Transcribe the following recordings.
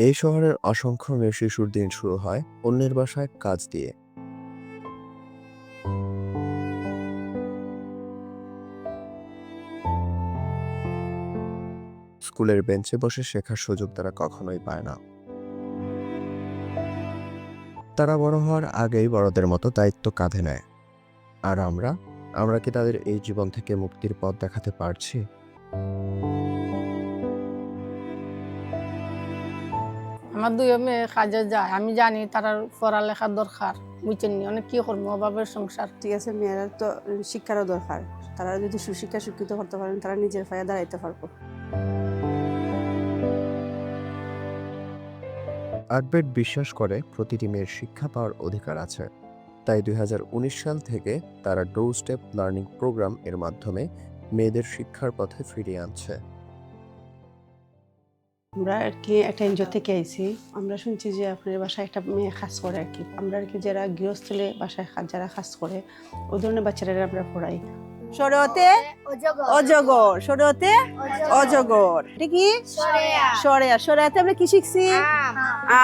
এই শহরের অসংখ্য মেয়ে শিশুর দিন শুরু হয় অন্যের বাসায় কাজ দিয়ে। স্কুলের বেঞ্চে বসে শেখার সুযোগ তারা কখনোই পায় না। তারা বড় হওয়ার আগেই বড়দের মতো দায়িত্ব কাঁধে নেয়। আর আমরা? আমরা কি তাদের এই জীবন থেকে মুক্তির পথ দেখাতে পারছি? আমার দুই মেয়ে কাজে যায় আমি জানি তারা পড়ালেখা দরকার বুঝছেন নি? অনেক কি করব অভাবের সংসার। ঠিক আছে মেয়েরা তো শিক্ষারও দরকার। তারা যদি সুশিক্ষা শিক্ষিত করতে পারেন তারা নিজের পায়ে দাঁড়াইতে পারব। আডবেট বিশ্বাস করে প্রতিটি মেয়ের শিক্ষা পাওয়ার অধিকার আছে। তাই দুই হাজার উনিশ সাল থেকে তারা ডোর স্টেপ লার্নিং প্রোগ্রাম এর মাধ্যমে মেয়েদের শিক্ষার পথে ফিরিয়ে আনছে। আমরা আর কি একটা এনজিও থেকে আইছি। আমরা শুনছি যে আপনার বাসায় একটা মেয়ে কাজ করে আর কি। আমরা আর কি যারা গৃহস্থলে বাসায় যারা কাজ করে ওই ধরনের বাচ্চারা আমরা পড়াই। সরতে অজগর। সরতে অজগর। এটা কি? সরেয়া। সরেয়াতে আমরা কি শিখছি?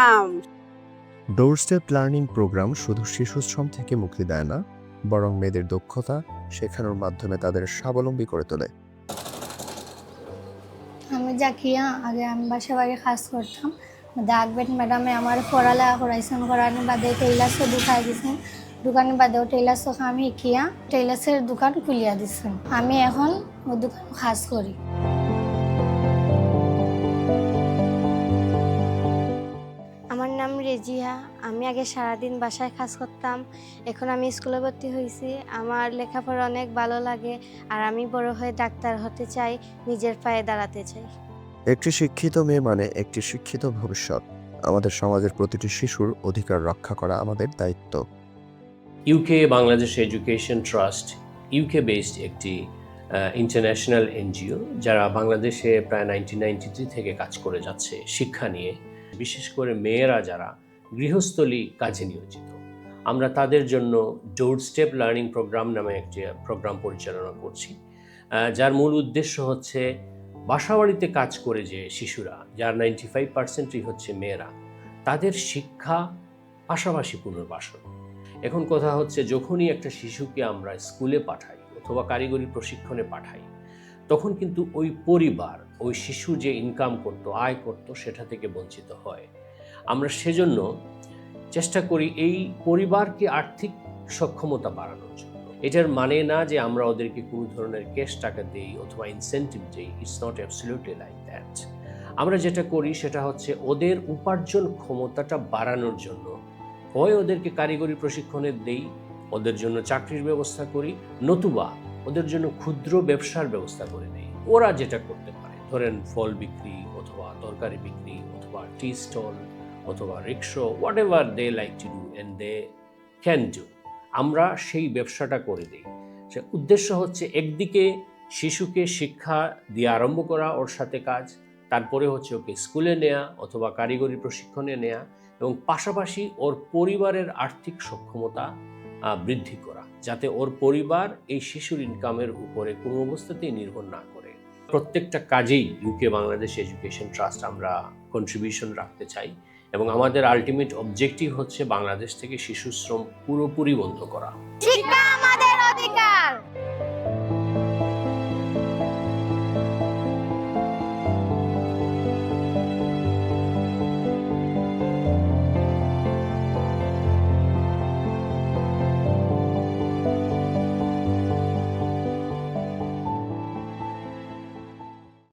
Um. Doorstep learning programme শুধু শিশু শ্রম থেকে মুক্তি দেয় না বরং মেয়েদের দক্ষতা শেখানোর মাধ্যমে তাদের স্বাবলম্বী করে তোলে। জাকিয়া আগে আমি বাসা বাড়ি কাজ করতাম। ডাকবেন ম্যাডামে আমার পড়ালেখা করাইছেন করানোর বাদে টেইলার্সও ঢুকাই দিছেন। দোকানের বাদেও টেইলার্সও আমি শিখিয়া টেইলার্সের দোকান খুলিয়া দিছেন। আমি এখন ওই দোকান কাজ করি। আমার নাম রেজিয়া। আমি আগে সারাদিন বাসায় কাজ করতাম। এখন আমি স্কুলে ভর্তি হয়েছি আমার লেখাপড়া অনেক ভালো লাগে। আর আমি বড় হয়ে ডাক্তার হতে চাই, নিজের পায়ে দাঁড়াতে চাই। একটি শিক্ষিত মেয়ে মানে একটি শিক্ষিত ভবিষ্যৎ। আমাদের সমাজের প্রতিটি শিশুর অধিকার রক্ষা করা আমাদের দায়িত্ব। UK Bangladesh education trust UK based একটি ইন্টারন্যাশনাল এনজিও যারা বাংলাদেশে প্রায় নাইনটিন নাইনটি থ্রি থেকে কাজ করে যাচ্ছে শিক্ষা নিয়ে। বিশেষ করে মেয়েরা যারা গৃহস্থলী কাজে নিয়োজিত। আমরা তাদের জন্য ডোর স্টেপ লার্নিং প্রোগ্রাম নামে একটি প্রোগ্রাম পরিচালনা করছি। যার মূল উদ্দেশ্য হচ্ছে বাসাবাড়িতে কাজ করে যে শিশুরা, যার নাইনটি ফাইভ পার্সেন্টই হচ্ছে মেয়েরা, তাদের শিক্ষা পাশাপাশি পুনর্বাসন। এখন কথা হচ্ছে, যখনই একটা শিশুকে আমরা স্কুলে পাঠাই অথবা কারিগরি প্রশিক্ষণে পাঠাই, তখন কিন্তু ওই পরিবার, ওই শিশু যে ইনকাম করতো, আয় করতো, সেটা থেকে বঞ্চিত হয়। আমরা সেজন্য চেষ্টা করি এই পরিবারকে আর্থিক সক্ষমতা বাড়ানোর জন্য। এটার মানে না যে আমরা ওদেরকে কোনো ধরনের ক্যাশ টাকা দিই অথবা ইনসেন্টিভ দিই it's not absolutely like that আমরা যেটা করি সেটা হচ্ছে ওদের উপার্জন ক্ষমতাটা বাড়ানোর জন্য হয় ওদেরকে কারিগরি প্রশিক্ষণে দেই, ওদের জন্য চাকরির ব্যবস্থা করি, নতুবা ওদের জন্য ক্ষুদ্র ব্যবসার ব্যবস্থা করে নেই ওরা যেটা করতে পারে, ধরেন ফল বিক্রি অথবা তরকারি বিক্রি অথবা টি স্টল অথবা রিক্সো whatever they like to do and they can do আমরা সেই ব্যবসাটা করে দিই। সে উদ্দেশ্য হচ্ছে একদিকে শিশুকে শিক্ষা দিয়ে আরম্ভ করা ওর সাথে কাজ, তারপরে হচ্ছে ওকে স্কুলে নেয়া অথবা কারিগরি প্রশিক্ষণে নেয়া এবং পাশাপাশি ওর পরিবারের আর্থিক সক্ষমতা বৃদ্ধি করা যাতে ওর পরিবার এই শিশুর ইনকামের উপরে কোনো অবস্থাতেই নির্ভর না করে। প্রত্যেকটা কাজেই ইউকে বাংলাদেশ এডুকেশন ট্রাস্ট আমরা কন্ট্রিবিউশন রাখতে চাই। এবং আমাদের আলটিমেট অবজেক্টিভ হচ্ছে বাংলাদেশ থেকে শিশু শ্রম পুরোপুরি বন্ধ করা।